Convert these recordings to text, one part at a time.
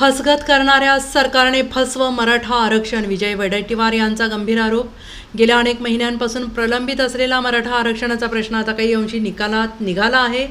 फसगत करणाऱ्या सरकारने फसव मराठा आरक्षण. विजय वडेट्टीवार यांचा गंभीर आरोप. गेल्या अनेक महिन्यांपासून प्रलंबित असलेला मराठा आरक्षणाचा प्रश्न आता काही अंशी निकालात निघाला आहे.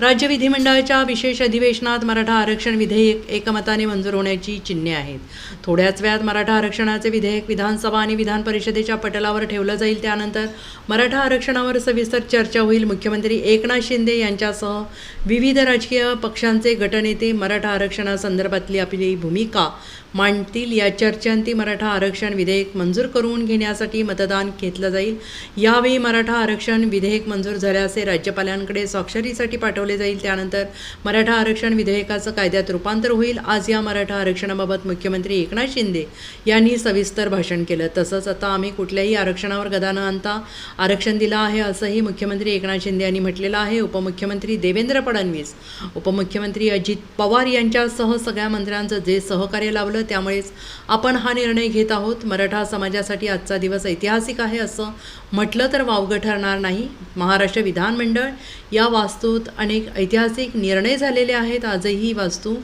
राज्य विधिमंडळाच्या विशेष अधिवेशनात मराठा आरक्षण विधेयक एकमताने मंजूर होण्याची चिन्हे आहेत. थोड्याच वेळात मराठा आरक्षणाचे विधेयक विधानसभा आणि विधान परिषदेच्या पटलावर ठेवलं जाईल. त्यानंतर मराठा आरक्षणावर सविस्तर चर्चा होईल. मुख्यमंत्री एकनाथ शिंदे यांच्यासह विविध राजकीय पक्षांचे गटनेते मराठा आरक्षणासंदर्भातली आपली भूमिका मांडतील. या चर्चांती मराठा आरक्षण विधेयक मंजूर करून घेण्यासाठी मतदान घेतलं जाईल. यावेळी मराठा आरक्षण विधेयक मंजूर झाल्याचे राज्यपालांकडे स्वाक्षरीसाठी पाठवले जाईल. त्यानंतर मराठा आरक्षण विधेयकाचं कायद्यात रूपांतर होईल. आज या मराठा आरक्षणाबाबत मुख्यमंत्री एकनाथ शिंदे यांनी सविस्तर भाषण केलं. तसंच आता आम्ही कुठल्याही आरक्षणावर गदा न आणता आरक्षण दिलं आहे असंही मुख्यमंत्री एकनाथ शिंदे यांनी म्हटलेलं आहे. उपमुख्यमंत्री देवेंद्र फडणवीस उपमुख्यमंत्री अजित पवार यांच्यासह सगळ्या मंत्र्यांचं जे सहकार्य लावलं त्यामुळेच आपण हा निर्णय घेत आहोत. मराठा समाजासाठी आजचा दिवस ऐतिहासिक आहे असं म्हटलं तर वावगं ठरणार नाही. महाराष्ट्र विधानमंडळ या वास्तूत अनेक ऐतिहासिक निर्णय झालेले आहेत. आजही ही वास्तू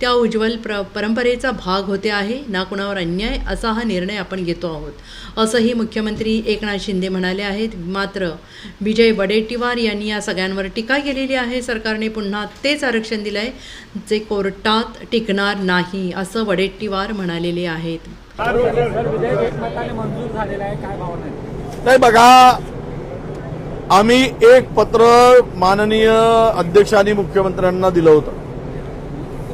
त्या उज्ज्वल प्र परंपरेचा भाग होते आहे. ना कुणावर अन्याय असा हा निर्णय आपण घेतो आहोत. असंही मुख्यमंत्री एकनाथ शिंदे म्हणाले आहेत. मात्र विजय वडेट्टीवार यांनी या सगळ्यांवर टीका केलेली आहे. सरकारने पुन्हा तेच आरक्षण दिलं आहे जे कोर्टात टिकणार नाही असं वडेट्टीवार म्हणालेले आहेत. सर विधेयक आम्ही एक पत्र माननीय अध्यक्षांनी मुख्यमंत्र्यांना दिलं होतं.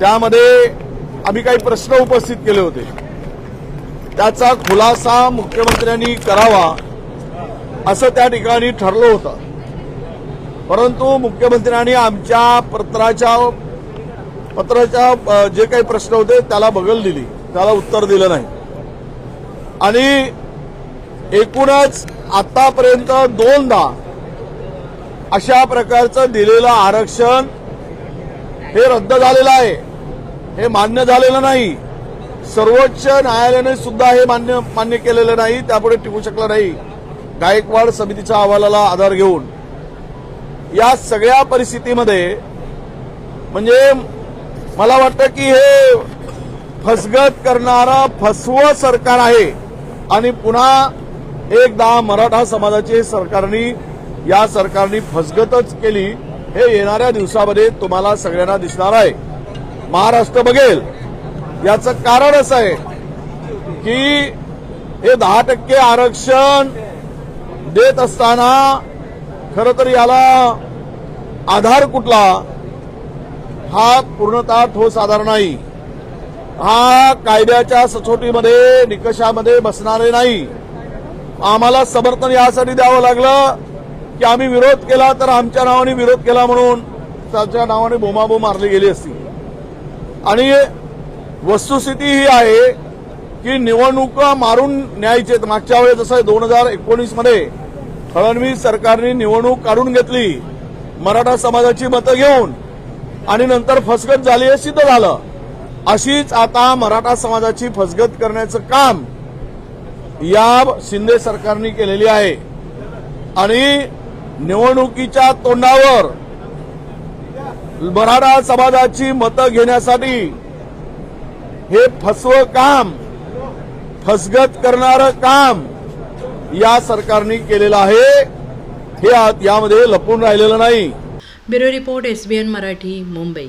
त्यामध्ये आम्ही काही प्रश्न उपस्थित केले होते. त्याचा खुलासा मुख्यमंत्र्यांनी करावा असं त्या ठिकाणी ठरलं होतं. परंतु मुख्यमंत्र्यांनी आमच्या पत्राच्या पत्राच्या जे काही प्रश्न होते त्याला बगल दिली. त्याला उत्तर दिलं नाही. आणि एकूणच आतापर्यंत दोनदा अशा प्रकारचं दिलेलं आरक्षण हे रद्द झालेलं आहे. हे मान्य झालेलं नाही. सर्वोच्च न्यायालयाने सुद्धा हे मान्य मान्य केलेलं नाही त्यापुढे टिकू शकलं नाही. गायकवाड समितीच्या अहवालाला आधार घेऊन. या सगळ्या परिस्थितीमध्ये म्हणजे मला वाटतं की हे फसगत करणारं फसवं सरकार आहे. आणि पुन्हा एकदा मराठा समाजाची सरकारनी या सरकारने फसगतच केली हे येणाऱ्या दिवसामध्ये तुम्हाला सगळ्यांना दिसणार आहे. महाराष्ट्र बघेल. याचं कारण असं आहे की हे दहा टक्के आरक्षण देत असताना खरं तर याला आधार कुठला हा पूर्णतः ठोस आधार नाही. हा कायद्याच्या सचोटीमध्ये निकषामध्ये बसणारे नाही. आम्हाला समर्थन यासाठी द्यावं लागलं. की आम्ही विरोध केला तर आमच्या नावाने विरोध केला म्हणून त्याच्या नावाने बोमाबो मारली गेली असती. आणि वस्तुस्थिती ही आहे की निवडणुका मारून न्यायचे मागच्या वेळेस जसं दोन हजार एकोणीसमध्ये फडणवीस सरकारने निवडणूक काढून घेतली मराठा समाजाची मतं घेऊन आणि नंतर फसगत झाली हे सिद्ध झालं. अशीच आता मराठा समाजाची फसगत करण्याचं काम या शिंदे सरकारने केलेली आहे. आणि निवडणुकीच्या तोंडावर मराठा समाजाची मतं घेण्यासाठी हे फसवं काम फसगत करणारं काम या सरकारने केलेलं आहे. हे यामध्ये लपून राहिलेलं नाही. Bureau report SBN Marathi Mumbai.